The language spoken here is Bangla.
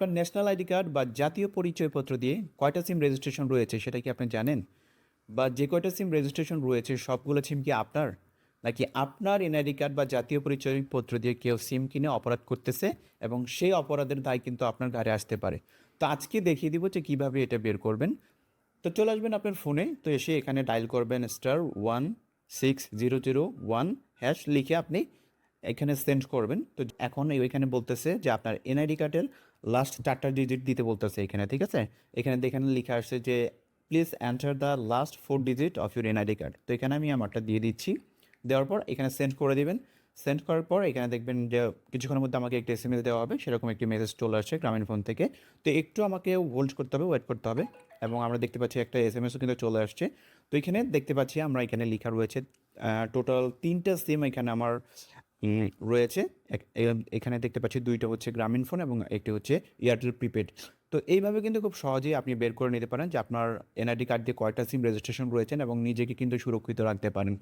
আপনার ন্যাশনাল আইডি কার্ড বা জাতীয় পরিচয়পত্র দিয়ে কয়টা সিম রেজিস্ট্রেশন রয়েছে সেটা কি আপনি জানেন? বা যে কয়টা সিম রেজিস্ট্রেশন রয়েছে, সবগুলো সিম কি আপনার? নাকি আপনার এনআইডি কার্ড বা জাতীয় পরিচয়পত্র দিয়ে কেউ সিম কিনে অপরাধ করতেছে এবং সেই অপরাধের দায় কিন্তু আপনার ঘাড়ে আসতে পারে? তো আজকে দেখিয়ে দিব যে কীভাবে এটা বের করবেন। তো চলে আসবেন আপনার ফোনে, তো এসে এখানে ডায়াল করবেন star one six zero zero one hash লিখে আপনি এখানে সেন্ড করবেন। তো এখন ওইখানে বলতেছে যে আপনার এনআইডি কার্ডের লাস্ট চারটা ডিজিট দিতে বলতেছে এখানে, ঠিক আছে? এখানে দেখেন লেখা আসছে যে please enter the last four digit of your NID card তো এখানে আমি আমারটা দিয়ে দিচ্ছি। দেওয়ার পর এখানে সেন্ড করে দিবেন। সেন্ড করার পর এখানে দেখবেন যে, কিছুক্ষণের মধ্যে আমাকে একটা এসএমএস দেওয়া হবে। সেরকম একটি মেসেজ চলে আসছে গ্রামীণ ফোন থেকে। তো একটু আমাকে হোল্ড করতে হবে ওয়েট করতে হবে এবং আমরা দেখতে পাচ্ছি একটা এসএমএসও কিন্তু চলে আসছে। তো এখানে দেখতে পাচ্ছি আমরা এখানে লেখা রয়েছে টোটাল তিনটা সিম এখানে আমার রয়েছে। এখানে দেখতে পাচ্ছি দুইটা হচ্ছে গ্রামীণ ফোন এবং একটি হচ্ছে এয়ারটেল প্রিপেড। তো এইভাবে কিন্তু খুব সহজেই আপনি বের করে নিতে পারেন যে আপনার এনআইডি কার্ড দিয়ে কয়টা সিম রেজিস্ট্রেশন রয়েছেন এবং নিজেকে কিন্তু সুরক্ষিত রাখতে পারেন।